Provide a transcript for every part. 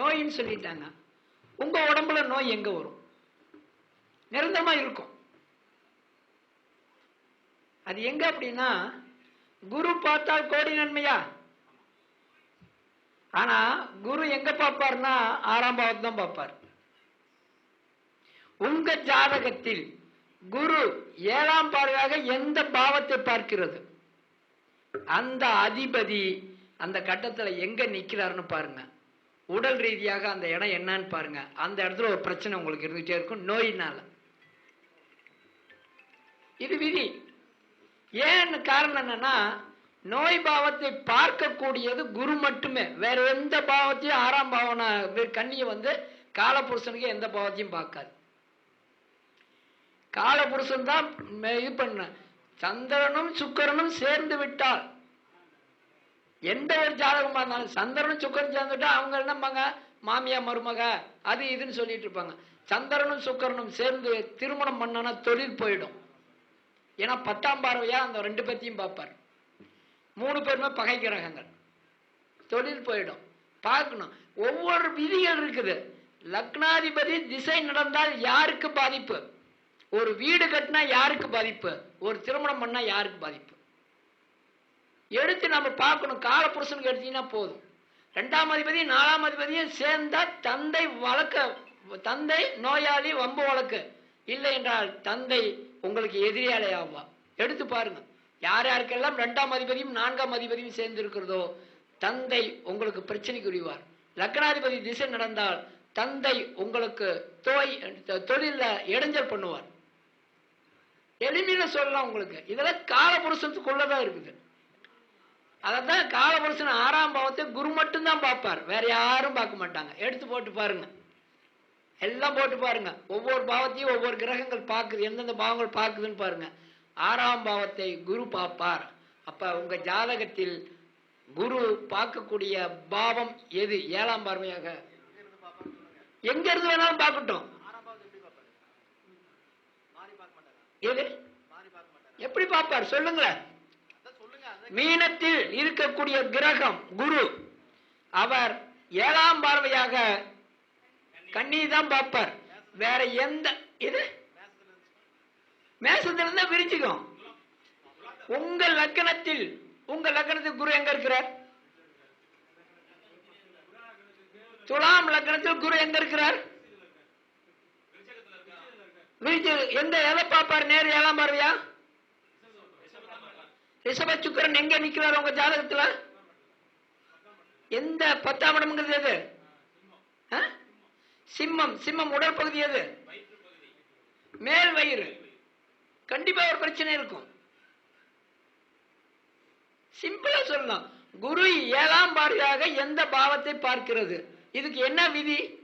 நோயின்னு சொல்லிட்டாங்க. உங்க உடம்புல நோய் எங்க வரும்? நிரந்தரமா இருக்கும். அது எங்க அப்படின்னா குரு பார்த்தால் கோடி நன்மையா? ஆனா குரு எங்க பார்ப்பார்னா ஆறாம் பாவத்தை தான் பார்ப்பார். உங்க ஜாதகத்தில் குரு ஏழாம் பார்வையாக எந்த பாவத்தை பார்க்கிறது? அந்த அதிபதி அந்த கட்டத்துல எங்க நிக்கிறாருன்னு பாருங்க. உடல் ரீதியாக அந்த இடம் என்னன்னு பாருங்க. அந்த இடத்துல ஒரு பிரச்சனை உங்களுக்கு இருந்துகிட்டே இருக்கும். நோயினால. இது விதி. ஏன்னு காரணம் என்னன்னா நோய் பாவத்தை பார்க்கக்கூடியது குரு மட்டுமே. வேற எந்த பாவத்தையும் ஆறாம் பாவன கண்ணியை வந்து காலபுருஷனுக்கு எந்த பாவத்தையும் பார்க்காது. காலபுருஷன் தான் இது பண்ண. சந்திரனும் சுக்கரனும் சேர்ந்து விட்டால் எந்த ஒரு ஜாதகமாக இருந்தாலும் சந்திரனும் சுக்கரன் சேர்ந்துட்டா அவங்க என்னம்பாங்க மாமியா மருமக அது இதுன்னு சொல்லிட்டு இருப்பாங்க. சந்திரனும் சுக்கரனும் சேர்ந்து திருமணம் பண்ணனா தொழில் போயிடும். ஏன்னா பத்தாம் பார்வையா அந்த ரெண்டு பேர்த்தையும் பார்ப்பார். மூணு பேருமே பகை கிரகங்கள். தொழில் போயிடும். பார்க்கணும். ஒவ்வொரு விதிகள் இருக்குது. லக்னாதிபதி திசை நடந்தால் யாருக்கு பாதிப்பு? ஒரு வீடு கட்டினா யாருக்கு பாதிப்பு? ஒரு திருமணம் பண்ணா யாருக்கு பாதிப்பு? எடுத்து நம்ம பார்க்கணும். காலப்புருஷனுக்கு எடுத்தீங்கன்னா போதும். ரெண்டாம் அதிபதியும் நாலாம் அதிபதியும் சேர்ந்தா தந்தை வழக்க தந்தை நோயாளி வம்பு வழக்கு. இல்லை என்றால் தந்தை உங்களுக்கு எதிரியாளே ஆவா எடுத்து பாருங்க. யார் யாருக்கெல்லாம் ரெண்டாம் அதிபதியும் நான்காம் அதிபதியும் சேர்ந்து இருக்கிறதோ தந்தை உங்களுக்கு பிரச்சனைக்கு உரிவார் லக்னாதிபதி திசை நடந்தால் தந்தை உங்களுக்கு தோய் தொழில இடைஞ்சல் பண்ணுவார். எளிமையில சொல்லலாம் உங்களுக்கு. இதெல்லாம் காலபுருஷத்துக்குள்ளதான் இருக்குது. அதான் காலபுருஷன் ஆறாம் பாவத்தை குரு மட்டும்தான் பார்ப்பார். வேற யாரும் பார்க்க மாட்டாங்க. எடுத்து போட்டு பாருங்க. எல்லாம் போட்டு பாருங்க. ஒவ்வொரு பாவத்தையும் ஒவ்வொரு கிரகங்கள் பார்க்குது. எந்தெந்த பாவங்கள் பார்க்குதுன்னு பாருங்க. ஆறாம் பாவத்தை குரு பார்ப்பார். அப்ப உங்க ஜாதகத்தில் குரு பார்க்கக்கூடிய பாவம் எது? ஏழாம் பார்வையாக. எங்க இருந்து வேணாலும் பார்க்கட்டும். எது? எப்படி பார்ப்பார்? சொல்லுங்களேன். மீனத்தில் இருக்கக்கூடிய கிரகம் குரு. அவர் ஏழாம் பார்வையாக கண்ணி தான் பார்ப்பார். வேற எந்த இது? மேசத்துல இருந்தா விரிச்சுக்கும் உங்க லக்கணத்தில் உங்க லக்கணத்தில் குரு எங்க இருக்கிறார்? துலாம் லக்கணத்தில் குரு எங்க இருக்கிறார்? விரிச்சு எந்த எதை பார்ப்பார்? நேர் ஏழாம் பார்வையா? ரிஷப சுக்கரன் எங்க நிக்கிறார் உங்க ஜாதகத்துல? எந்த பத்தாம் இடம்ங்கிறது எது? ஆ? சிம்மம் சிம்மம் உடற்பகுதி எது? மேல் வயிறு. கண்டிப்பா ஒரு பிரச்சனை இருக்கும். சிம்பிளா சொல்லலாம். குரு ஏழாம் பார்வையாக எந்த பாவத்தை பார்க்கிறது? இதுக்கு என்ன விதி?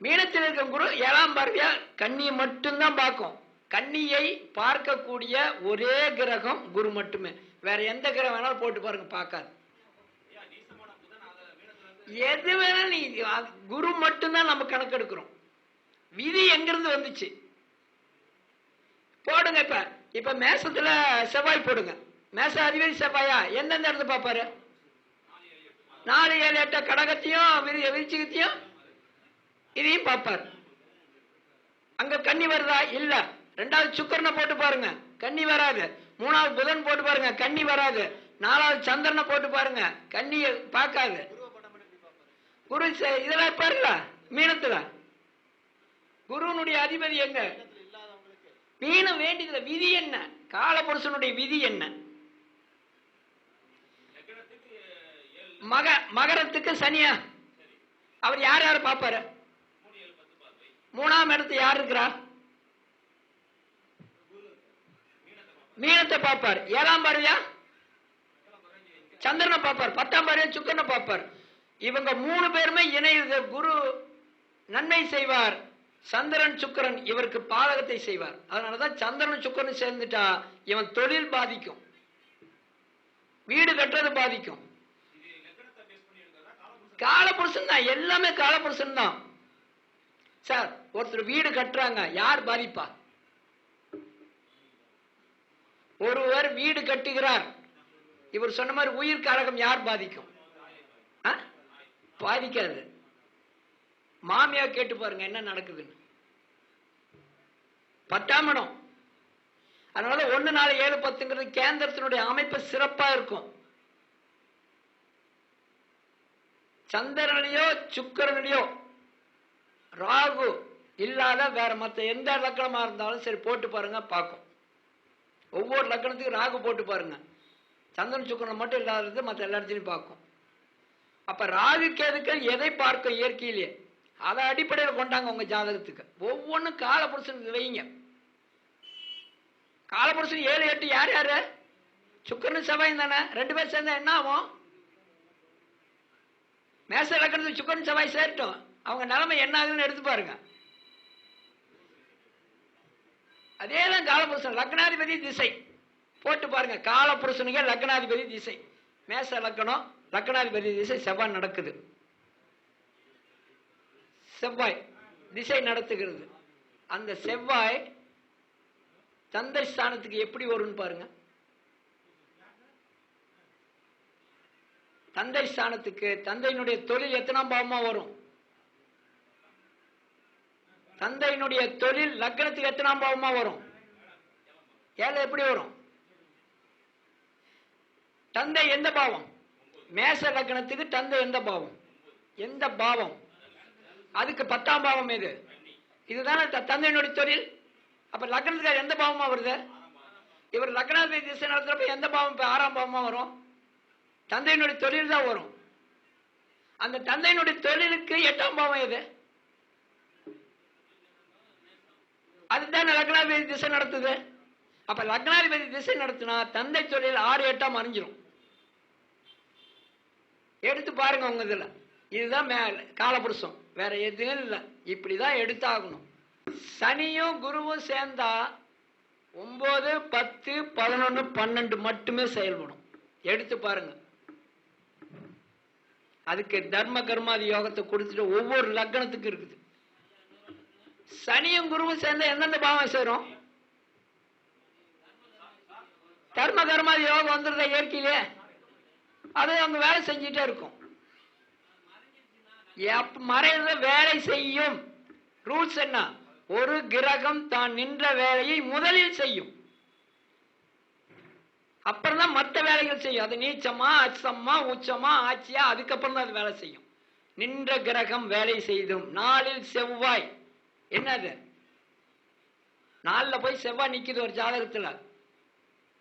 மீனத்தில் இருக்கும் குரு ஏழாம் பார்வையா? கண்ணியை மட்டும்தான் பார்க்கும். கன்னியை பார்க்கக்கூடிய ஒரே கிரகம் குரு மட்டுமே. வேற எந்த கிரகம் வேணாலும் போட்டு பாருங்க பார்க்காது. எது வேணாலும் நீ குரு மட்டும்தான் நம்ம கணக்கெடுக்கிறோம். விதி எங்கிருந்து வந்துச்சு? போடுங்க இப்ப. இப்ப மேசத்துல செவ்வாய் போடுங்க. மேச அதிபதி செவ்வாயா? எந்தெந்த இடத்துல பாப்பாரு நாலு ஏழு எட்ட கடகத்தையும் விரி- இதையும் பார்ப்பார். அங்க கன்னி வருதா? இல்லை. ரெண்டாவது சுக்கரனை போட்டு பாருங்க. கன்னி வராது. மூணாவது புதன் போட்டு பாருங்க. கன்னி வராது. நாலாவது சந்திரனை போட்டு பாருங்க. கன்னி பார்க்காது. குரு இதெல்லாம் இருப்பாருல்ல மீனத்துல. குருவனுடைய அதிபதி எங்க? மீனம் வேண்டியதுல விதி என்ன? காலபுருஷனுடைய விதி என்ன? மக மகரத்துக்கு சனியா? அவர் யார் யார் பார்ப்பாரு? மூணாம் இடத்து யார் இருக்கிறா? மீனத்தை பார்ப்பார். ஏழாம் பார்வையா? சந்திரனை பார்ப்பார். பத்தாம் பார்வையா? சுக்கரனை பார்ப்பார். இவங்க மூணு பேருமே இணைய குரு நன்மை செய்வார். சந்திரன் சுக்கிரன் இவருக்கு பாதகத்தை செய்வார். அதனாலதான் சந்திரன் சுக்கரன் சேர்ந்துட்டா இவன் தொழில் பாதிக்கும். வீடு கட்டுறது பாதிக்கும். காலபுருஷன் தான் எல்லாமே காலபுருஷன் தான் சார் ஒருத்தர் வீடு கட்டுறாங்க. யார் பாதிப்பா? ஒருவர் வீடு கட்டுகிறார். இவர் சொன்ன மாதிரி உயிர் காரகம் யார் பாதிக்கும்? ஆ? பாதிக்காது. மாமியா கேட்டு பாருங்க என்ன நடக்குதுன்னு. பத்தாம் இடம். அதனால ஒன்னு நாலு ஏழு பத்துங்கிறது கேந்திரத்தினுடைய அமைப்பு சிறப்பா இருக்கும். சந்திரனையோ சுக்கரனையோ ராகு இல்லாத வேற மற்ற எந்த லக்கணமா இருந்தாலும் சரி போட்டு பாருங்க பார்க்கும். ஒவ்வொரு லக்கணத்துக்கும் ராகு போட்டு பாருங்க. சந்திரன் சுக்கரன் மட்டும் இல்லாதது மற்ற எல்லா இடத்துலையும் பார்க்கும். அப்ப ராகு கேதுக்கள் எதை பார்க்கும் இயற்கையிலேயே அதை அடிப்படையில் கொண்டாங்க உங்க ஜாதகத்துக்கு. ஒவ்வொன்றும் காலபுருஷனுக்கு வைங்க. காலபுருஷன் ஏழு எட்டு யார் யார் சுக்கரன் செவ்வாயும் தானே. ரெண்டு பேர் சேர்ந்தா என்ன ஆகும்? மேச லக்கணத்துக்கு சுக்கரன் செவ்வாய் சேர்ட்டும். அவங்க நிலைமை என்ன ஆகுதுன்னு எடுத்து பாருங்க. அதே தான் காலபுருஷன் லக்னாதிபதி திசை. போட்டு பாருங்க காலபுருஷனுக்கே லக்னாதிபதி திசை. மேச லக்கணம் லக்னாதிபதி திசை செவ்வாய் நடக்குது. செவ்வாய் திசை நடத்துகிறது. அந்த செவ்வாய் தந்தை ஸ்தானத்துக்கு எப்படி வரும்னு பாருங்க. தந்தை ஸ்தானத்துக்கு தந்தையினுடைய தொழில் எத்தனாம் பாவமா வரும்? தந்தையினுடைய தொழில் லக்னத்துக்கு எத்தனாம் பாவமா வரும்? ஏழை எப்படி வரும்? தந்தை எந்த பாவம்? மேச லக்னத்துக்கு தந்தை எந்த பாவம்? எந்த பாவம்? அதுக்கு பத்தாம் பாவம் எது? இதுதானே த- தந்தையினுடைய தொழில். அப்ப லக்னத்துக்கு எந்த பாவமா வருது? இவர் லக்னாதி திசை நடத்துறப்ப எந்த பாவம்? இப்ப ஆறாம் பாவமா வரும். தந்தையினுடைய தொழில் தான் வரும். அந்த தந்தையினுடைய தொழிலுக்கு எட்டாம் பாவம் எது? அதுதான் லக்னாதிபதி திசை நடத்துது. அப்ப லக்னாதிபதி திசை நடத்தினா தந்தை தொழில் ஆறு எட்டா மறைஞ்சிடும் எடுத்து பாருங்க உங்க இதுல. இதுதான் காலபுருஷம். வேற எதுவும் இல்லை. இப்படிதான் எடுத்தாகணும். சனியும் குருவும் சேர்ந்தா ஒன்பது பத்து பதினொன்று பன்னெண்டு மட்டுமே செயல்படும். எடுத்து பாருங்க. அதுக்கு தர்ம கர்மாதி யோகத்தை கொடுத்துட்டு ஒவ்வொரு லக்னத்துக்கு இருக்குது. சனியும் குருவும் சேர்ந்து எந்தெந்த பாவம் சேரும்? தர்ம கர்மாதி யோகம் வந்துருத இயற்கையிலே? அது அவங்க வேலை செஞ்சுட்டே இருக்கும். மறைந்த வேலை செய்யும். ரூல்ஸ் என்ன? ஒரு கிரகம் தான் நின்ற வேலையை முதலில் செய்யும். அப்புறம் தான் மற்ற வேலைகள் செய்யும். அது நீச்சமா அச்சமா உச்சமா ஆட்சியா அதுக்கப்புறம் தான் அது வேலை செய்யும். நின்ற கிரகம் வேலை செய்தும். நாளில் செவ்வாய். என்னது? நாளில் போய் செவ்வாய் நிற்கிது ஒரு ஜாதகத்தில்.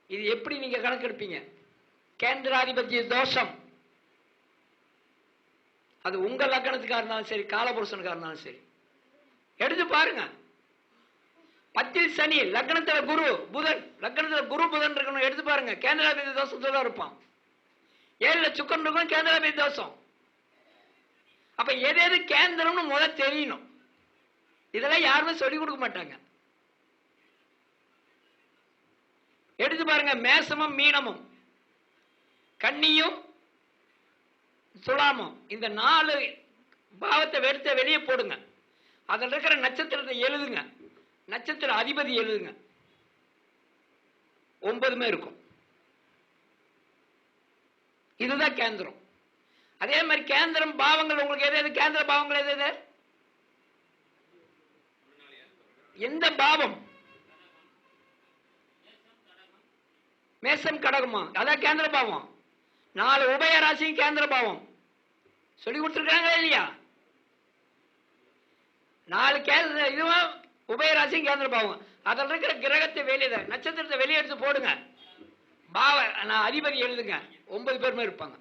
இது எப்படி நீங்கள் கணக்கெடுப்பீங்க? கேந்திராதிபத்திய தோஷம். அது உங்கள் லக்கணத்துக்காக இருந்தாலும் சரி காலபுருஷனுக்காக இருந்தாலும் சரி. எடுத்து பாருங்க. பத்தில் சனி லக்னத்துல குரு புதன் லக்னத்துல குரு புதன் இருக்கணும் எடுத்து பாருங்க. கேந்திராபதி தோஷத்துல இருப்பான். ஏழுல சுக்கன் இருக்கும் கேந்திராபதி தோஷம். அப்ப எது எது கேந்திரம்னு முதல் தெரியணும். இதெல்லாம் யாருமே சொல்லிக் கொடுக்க மாட்டாங்க. எடுத்து பாருங்க மேசமும் மீனமும் கன்னியும் துலாமம் இந்த நாலு பாவத்தை வெறுத்த வெளியே போடுங்க. அதில் இருக்கிற நட்சத்திரத்தை எழுதுங்க. நட்சத்திர அதிபதி எழுதுங்க. ஒன்பதுமே இருக்கும். இதுதான் கேந்திரம். அதே மாதிரி கேந்திரம் பாவங்கள் உங்களுக்கு எது எது? கேந்திர பாவங்கள் எது எது? எந்த பாவம்? மேசம் கடகமா? அதான் கேந்திர பாவம். நாலு உபய ராசியும் கேந்திர பாவம். சொல்லி கொடுத்துருக்காங்களா இல்லையா? நாலு கேந்திர இதுவும் உபயராசியும் கேந்திர பாவம். அதில் இருக்கிற கிரகத்தை வெளியே நட்சத்திரத்தை வெளியே எடுத்து போடுங்க. பாவ நான் அதிபதி எழுதுங்க. ஒன்பது பேருமே இருப்பாங்க.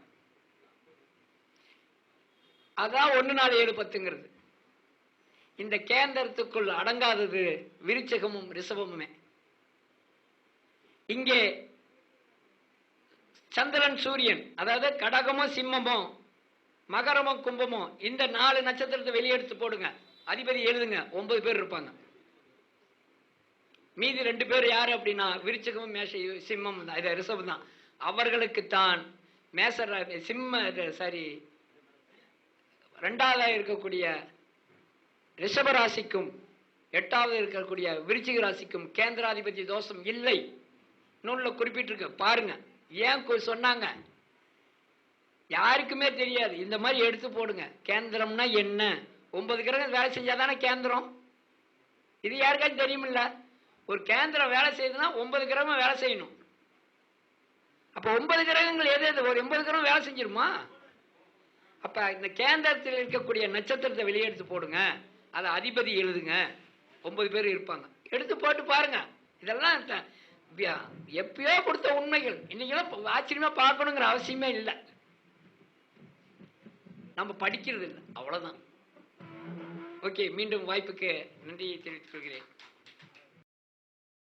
அதான் ஒன்று நாலு ஏழு பத்துங்கிறது. இந்த கேந்திரத்துக்குள் அடங்காதது விருச்சகமும் ரிஷபமுமே. இங்கே சந்திரன் சூரியன் அதாவது கடகமும் சிம்மமும் மகரமும் கும்பமும் இந்த நாலு நட்சத்திரத்தை வெளியெடுத்து போடுங்க. அதிபதி எழுதுங்க ஒன்பது பேர் இருப்பாங்க. மீதி ரெண்டு பேர் யாரு அப்படின்னா விருச்சகமும் மேஷ சிம்மம் தான் இது ரிஷபம் தான். அவர்களுக்கு தான் மேச ரா- சிம்ம சாரி ரெண்டாவதாக இருக்கக்கூடிய ரிஷபராசிக்கும் எட்டாவது இருக்கக்கூடிய விருச்சிக ராசிக்கும் கேந்திராதிபதி தோஷம் இல்லை. நூலில் குறிப்பிட்டிருக்கு. பாருங்க. ஏன் சொன்னாங்க? யாருக்குமே தெரியாது. இந்த மாதிரி எடுத்து போடுங்க. கேந்திரம்னா என்ன? ஒன்பது கிரகம் வேலை செஞ்சால் தானே கேந்திரம்? இது யாருக்காச்சும் தெரியுமில்ல? ஒரு கேந்திரம் வேலை செய்யுதுன்னா ஒன்பது கிரகம் வேலை செய்யணும். அப்போ ஒன்பது கிரகங்கள் எது? எது ஒரு எண்பது கிரகம் வேலை செஞ்சிருமா? அப்போ இந்த கேந்திரத்தில் இருக்கக்கூடிய நட்சத்திரத்தை வெளியே எடுத்து போடுங்க. அதை அதிபதி எழுதுங்க. ஒன்பது பேர் இருப்பாங்க. எடுத்து போட்டு பாருங்க. இதெல்லாம் எப்பயோ கொடுத்த உண்மைகள். இன்னைக்கெல்லாம் ஆச்சரியமா பார்க்கணுங்கிற அவசியமே இல்லை. நம்ம படிக்கிறது இல்லை அவ்வளவுதான். ஓகே மீண்டும் வாய்ப்புக்கு நன்றியை தெரிவித்துக் கொள்கிறேன்.